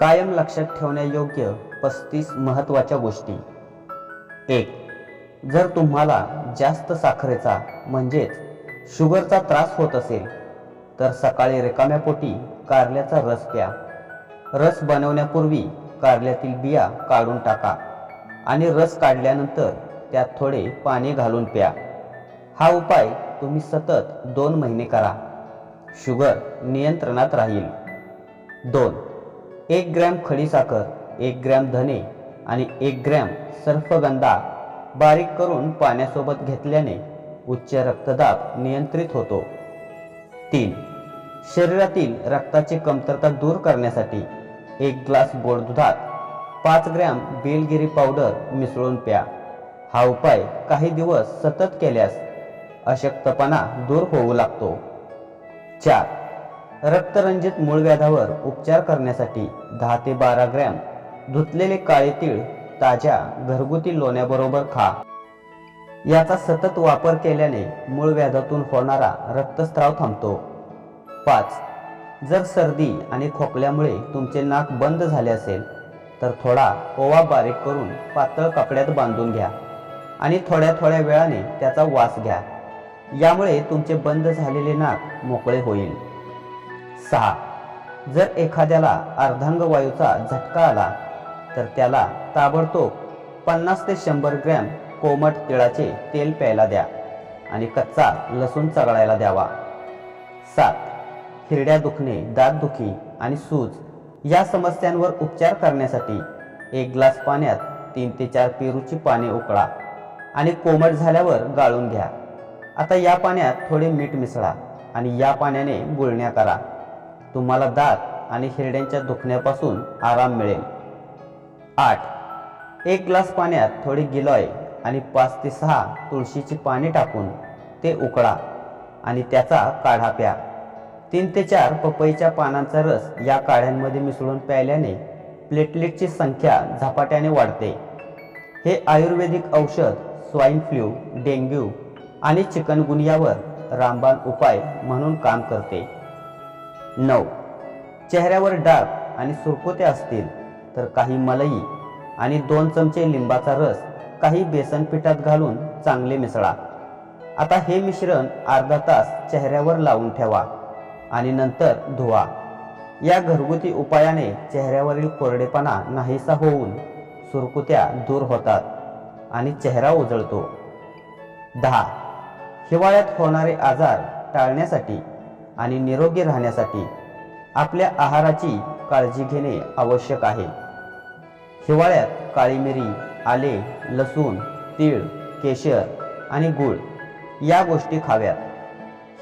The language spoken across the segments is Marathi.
कायम लक्षात ठेवण्यायोग्य पस्तीस महत्त्वाच्या गोष्टी. एक जर तुम्हाला जास्त साखरेचा म्हणजेच शुगरचा त्रास होत असेल तर सकाळी रिकाम्या पोटी कारल्याचा रस प्या. रस बनवण्यापूर्वी कारल्यातील बिया काढून टाका आणि रस काढल्यानंतर त्यात थोडे पाणी घालून प्या. हा उपाय तुम्ही सतत दोन महिने करा. शुगर नियंत्रणात राहील. दोन एक ग्रॅम खडीसाखर एक ग्रॅम धने आणि एक ग्रॅम सर्फगंधा बारीक करून पाण्यासोबत घेतल्याने उच्च रक्तदाब नियंत्रित होतो. तीन शरीरातील रक्ताची कमतरता दूर करण्यासाठी एक ग्लास गोड दुधात पाच ग्रॅम बेलगिरी पावडर मिसळून प्या. हा उपाय काही दिवस सतत केल्यास अशक्तपणा दूर होऊ लागतो. चार रक्तरंजित मूळव्याधावर उपचार करण्यासाठी दहा ते बारा ग्रॅम धुतलेले काळे तीळ ताज्या घरगुती लोण्याबरोबर खा. याचा सतत वापर केल्याने मूळव्याधातून होणारा रक्तस्राव थांबतो. पाच. जर सर्दी आणि खोकल्यामुळे तुमचे नाक बंद झाले असेल तर थोडा ओवा बारीक करून पातळ कपड्यात बांधून घ्या आणि थोड्या थोड्या वेळाने त्याचा वास घ्या. यामुळे तुमचे बंद झालेले नाक मोकळे होईल. सहा. जर एखाद्याला अर्धांग वायूचा झटका आला तर त्याला ताबडतोब पन्नास ते शंभर ग्रॅम कोमट तिळाचे तेल प्यायला द्या आणि कच्चा लसूण चघळायला द्यावा. सात. हिरड्या दुखणे दातदुखी आणि सूज या समस्यांवर उपचार करण्यासाठी एक ग्लास पाण्यात तीन ते चार पेरूची पाने उकळा आणि कोमट झाल्यावर गाळून घ्या. आता या पाण्यात थोडे मीठ मिसळा आणि या पाण्याने गुळण्या करा. तुम्हाला दात आणि हिरड्यांच्या दुखण्यापासून आराम मिळेल. आठ. एक ग्लास पाण्यात थोडी गिलॉय आणि पाच ते सहा तुळशीची पाने टाकून ते उकळा आणि त्याचा काढा प्या. तीन ते चार पपईच्या पानांचा रस या काढ्यांमध्ये मिसळून प्यायल्याने प्लेटलेटची संख्या झपाट्याने वाढते. हे आयुर्वेदिक औषध स्वाईन फ्लू डेंग्यू आणि चिकनगुनियावर रामबाण उपाय म्हणून काम करते. नऊ. चेहऱ्यावर डाग आणि सुरकुत्या असतील तर काही मलई आणि दोन चमचे लिंबाचा रस काही बेसन पिठात घालून चांगले मिसळा. आता हे मिश्रण अर्धा तास चेहऱ्यावर लावून ठेवा आणि नंतर धुवा. या घरगुती उपायाने चेहऱ्यावरील कोरडेपणा नाहीसा होऊन सुरकुत्या दूर होतात आणि चेहरा उजळतो. दहा. हिवाळ्यात होणारे आजार टाळण्यासाठी आणि निरोगी राहण्यासाठी आपल्या आहाराची काळजी घेणे आवश्यक आहे. हिवाळ्यात काळी मिरी आले लसूण तीळ केशर आणि गूळ या गोष्टी खाव्यात.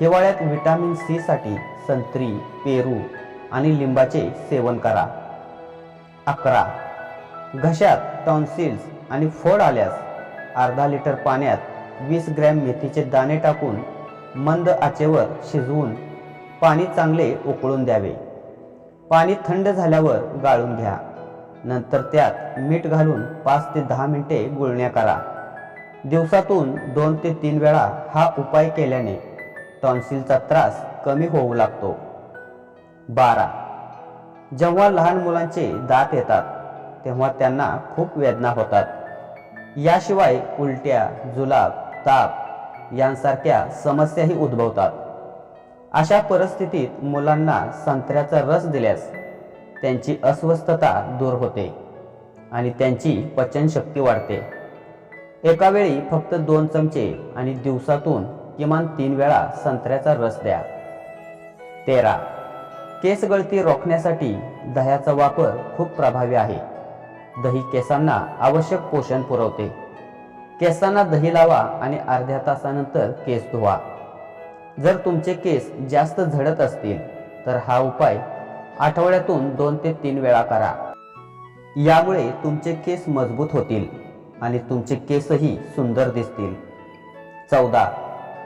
हिवाळ्यात व्हिटॅमिन सीसाठी संत्री पेरू आणि लिंबाचे सेवन करा. अकरा. घशात टॉन्सिल्स आणि फोड आल्यास अर्धा लिटर पाण्यात वीस ग्रॅम मेथीचे दाणे टाकून मंद आचेवर शिजवून पाणी चांगले उकळून द्यावे. पाणी थंड झाल्यावर गाळून घ्या. नंतर त्यात मीठ घालून पाच ते दहा मिनिटे गुळण्या करा. दिवसातून दोन ते तीन वेळा हा उपाय केल्याने टॉन्सिलचा त्रास कमी होऊ लागतो. बारा. जेव्हा लहान मुलांचे दात येतात तेव्हा त्यांना खूप वेदना होतात. याशिवाय उलट्या जुलाब ताप यांसारख्या समस्याही उद्भवतात. अशा परिस्थितीत मुलांना संत्र्याचा रस दिल्यास त्यांची अस्वस्थता दूर होते आणि त्यांची पचनशक्ती वाढते. एका वेळी फक्त दोन चमचे आणि दिवसातून किमान तीन वेळा संत्र्याचा रस द्या. तेरा. केस गळती रोखण्यासाठी दह्याचा वापर खूप प्रभावी आहे. दही केसांना आवश्यक पोषण पुरवते. केसांना दही लावा आणि अर्ध्या तासानंतर केस धुवा. जर तुमचे केस जास्त झडत असतील तर हा उपाय आठवड्यातून दोन ते तीन वेळा करा. यामुळे तुमचे केस मजबूत होतील आणि तुमचे केसही सुंदर दिसतील. चौदा.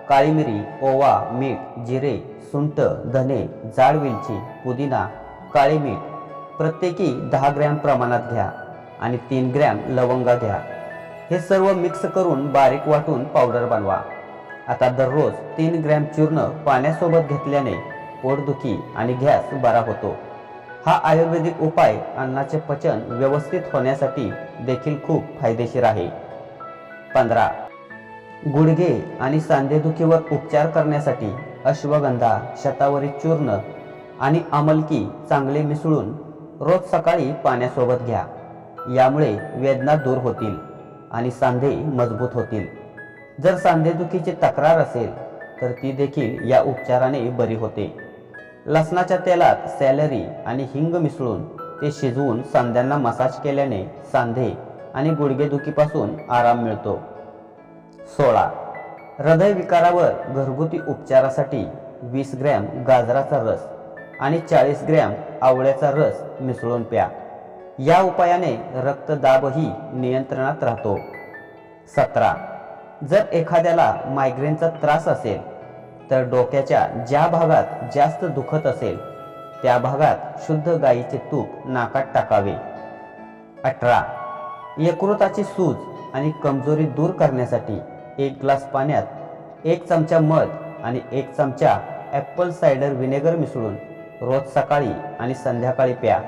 काळी मिरी ओवा मीठ जिरे सुंट धने जाड वेलची पुदिना काळी मीठ प्रत्येकी दहा ग्रॅम प्रमाणात घ्या आणि तीन ग्रॅम लवंगा घ्या. हे सर्व मिक्स करून बारीक वाटून पावडर बनवा. आता दररोज तीन ग्रॅम चूर्ण पाण्यासोबत घेतल्याने पोटदुखी आणि गॅस बरा होतो. हा आयुर्वेदिक उपाय अन्नाचे पचन व्यवस्थित होण्यासाठी देखील खूप फायदेशीर आहे. पंधरा गुडघे आणि सांधेदुखीवर उपचार करण्यासाठी अश्वगंधा शतावरी चूर्ण आणि अमलकी चांगले मिसळून रोज सकाळी पाण्यासोबत घ्या. यामुळे वेदना दूर होतील आणि सांधे मजबूत होतील. जर सांधेदुखीची तक्रार असेल तर ती देखील या उपचाराने बरी होते. लसणाच्या तेलात सॅलरी आणि हिंग मिसळून ते शिजवून सांध्यांना मसाज केल्याने सांधे आणि गुडघेदुखीपासून आराम मिळतो. सोळा. हृदयविकारावर घरगुती उपचारासाठी वीस ग्रॅम गाजराचा रस आणि चाळीस ग्रॅम आवळ्याचा रस मिसळून प्या. या उपायाने रक्तदाबही नियंत्रणात राहतो. सतरा. जर एखाद्याला मायग्रेनचा त्रास असेल तर डोक्याच्या ज्या भागात जास्त दुखत असेल त्या भागात शुद्ध गाईचे तूप नाकात टाकावे. अठरा. यकृताची सूज आणि कमजोरी दूर करण्यासाठी एक ग्लास पाण्यात एक चमचा मध आणि एक चमचा ॲपल सायडर व्हिनेगर मिसळून रोज सकाळी आणि संध्याकाळी प्या.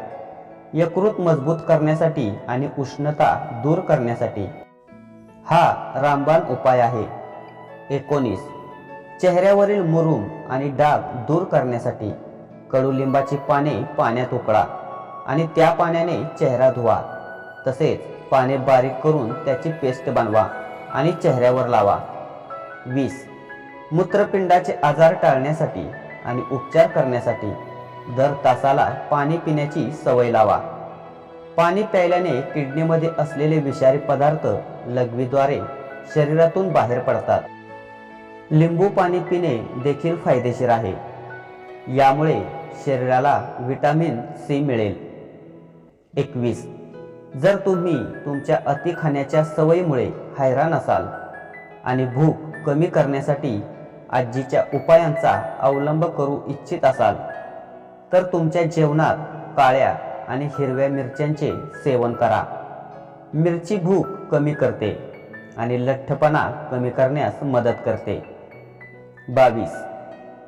यकृत मजबूत करण्यासाठी आणि उष्णता दूर करण्यासाठी हा रामबाण उपाय आहे. एकोणीस. चेहऱ्यावरील मुरूम आणि डाग दूर करण्यासाठी कडुलिंबाची पाने पाण्यात उकळा आणि त्या पाण्याने चेहरा धुवा. तसेच पाने बारीक करून त्याची पेस्ट बनवा आणि चेहऱ्यावर लावा. वीस. मूत्रपिंडाचे आजार टाळण्यासाठी आणि उपचार करण्यासाठी दर तासाला पाणी पिण्याची सवय लावा. पाणी प्यायल्याने किडनीमध्ये असलेले विषारी पदार्थ लघवीद्वारे शरीरातून बाहेर पडतात. लिंबू पाणी पिणे देखील फायदेशीर आहे. यामुळे शरीराला विटॅमिन सी मिळेल. एकवीस. जर तुम्ही तुमच्या अति खाण्याच्या सवयीमुळे हैराण असाल आणि भूक कमी करण्यासाठी आजीच्या उपायांचा अवलंब करू इच्छित असाल तर तुमच्या जेवणात काळ्या आणि हिरव्या मिरच्यांचे सेवन करा. मिरची भूक कमी करते आणि लठ्ठपणा कमी करण्यास मदत करते. बावीस.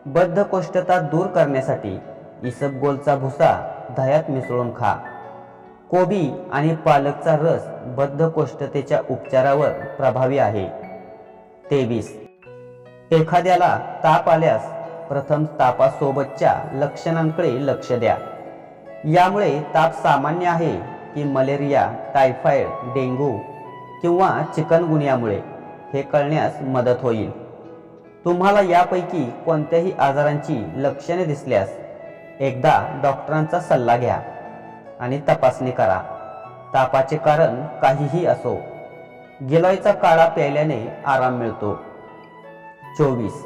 बद्धकोष्ठता दूर करण्यासाठी इसबगोलचा भुसा दह्यात मिसळून खा. कोबी आणि पालकचा रस बद्धकोष्ठतेच्या उपचारावर प्रभावी आहे. तेवीस. एखाद्याला ताप आल्यास प्रथम तापासोबतच्या लक्षणांकडे लक्ष द्या. यामुळे ताप सामान्य आहे की मलेरिया टायफॉइड डेंग्यू किंवा चिकनगुनियामुळे हे कळण्यास मदत होईल. तुम्हाला यापैकी कोणत्याही आजारांची लक्षणे दिसल्यास एकदा डॉक्टरांचा सल्ला घ्या आणि तपासणी करा. तापाचे कारण काहीही असो गिलॉयचा काळा प्यायल्याने आराम मिळतो. चोवीस.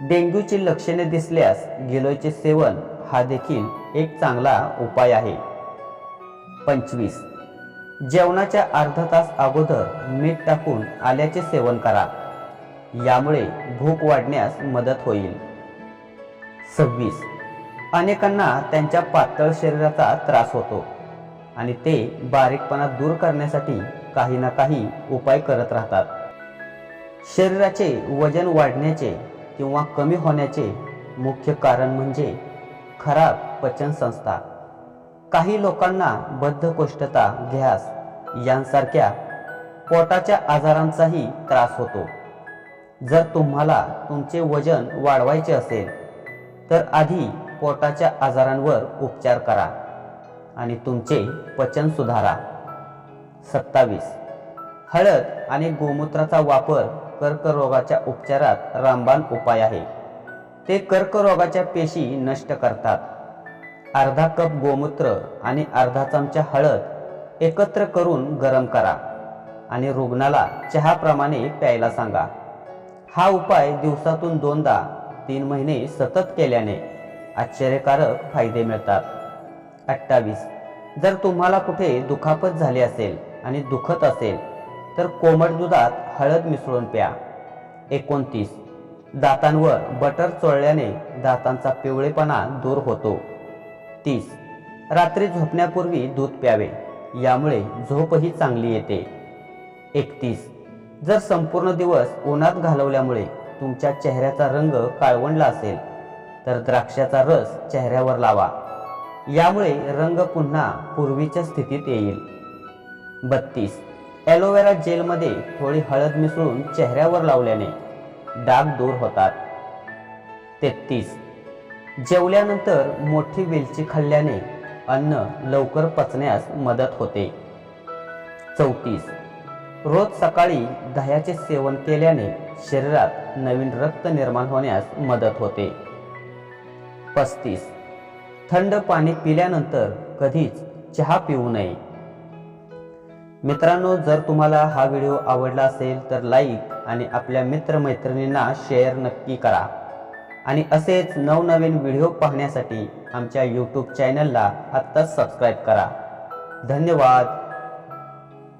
डेंग्यूची लक्षणे दिसल्यास गिलोयचे सेवन हा देखील एक चांगला उपाय आहे. पंचवीस. जेवणाच्या अर्धा तास अगोदर मीठ टाकून आल्याचे सेवन करा. यामुळे भूक वाढण्यास मदत होईल. सव्वीस. अनेकांना त्यांच्या पातळ शरीराचा त्रास होतो आणि ते बारीकपणा दूर करण्यासाठी काही ना काही उपाय करत राहतात. शरीराचे वजन वाढण्याचे किंवा कमी होण्याचे मुख्य कारण म्हणजे खराब पचनसंस्था काही लोकांना बद्धकोष्ठता घ्यास यांसारख्या पोटाच्या आजारांचाही त्रास होतो. जर तुम्हाला तुमचे वजन वाढवायचे असेल तर आधी पोटाच्या आजारांवर उपचार करा आणि तुमचे पचन सुधारा. सत्तावीस. हळद आणि गोमूत्राचा वापर कर्करोगाच्या उपचारात रामबाण उपाय आहे. ते कर्करोगाच्या पेशी नष्ट करतात. अर्धा कप गोमूत्र आणि अर्धा चमचा हळद एकत्र करून गरम करा आणि रुग्णाला चहाप्रमाणे प्यायला सांगा. हा उपाय दिवसातून दोनदा तीन महिने सतत केल्याने आश्चर्यकारक फायदे मिळतात. अठ्ठावीस. जर तुम्हाला कुठे दुखापत झाली असेल आणि दुखत असेल तर कोमट दुधात हळद मिसळून प्या. एकोणतीस. दातांवर बटर चोळल्याने दातांचा पिवळेपणा दूर होतो. तीस. रात्री झोपण्यापूर्वी दूध प्यावे यामुळे झोपही चांगली येते. एकतीस. जर संपूर्ण दिवस उन्हात घालवल्यामुळे तुमच्या चेहऱ्याचा रंग काळवंडला असेल तर द्राक्षाचा रस चेहऱ्यावर लावा. यामुळे रंग पुन्हा पूर्वीच्या स्थितीत येईल. बत्तीस. ॲलोवेरा जेलमध्ये थोडी हळद मिसळून चेहऱ्यावर लावल्याने डाग दूर होतात. तेहतीस. जेवल्यानंतर मोठी वेलची खाल्ल्याने अन्न लवकर पचण्यास मदत होते. चौतीस. रोज सकाळी दह्याचे सेवन केल्याने शरीरात नवीन रक्त निर्माण होण्यास मदत होते. पस्तीस. थंड पाणी पिल्यानंतर कधीच चहा पिऊ नये. मित्रांनो जर तुम्हाला हा व्हिडिओ आवडला असेल तर लाईक आणि आपल्या मित्रमैत्रिणींना शेअर नक्की करा. आणि असेच नवनवीन व्हिडिओ पाहण्यासाठी आमच्या यूट्यूब चॅनलला आत्ताच सबस्क्राईब करा. धन्यवाद.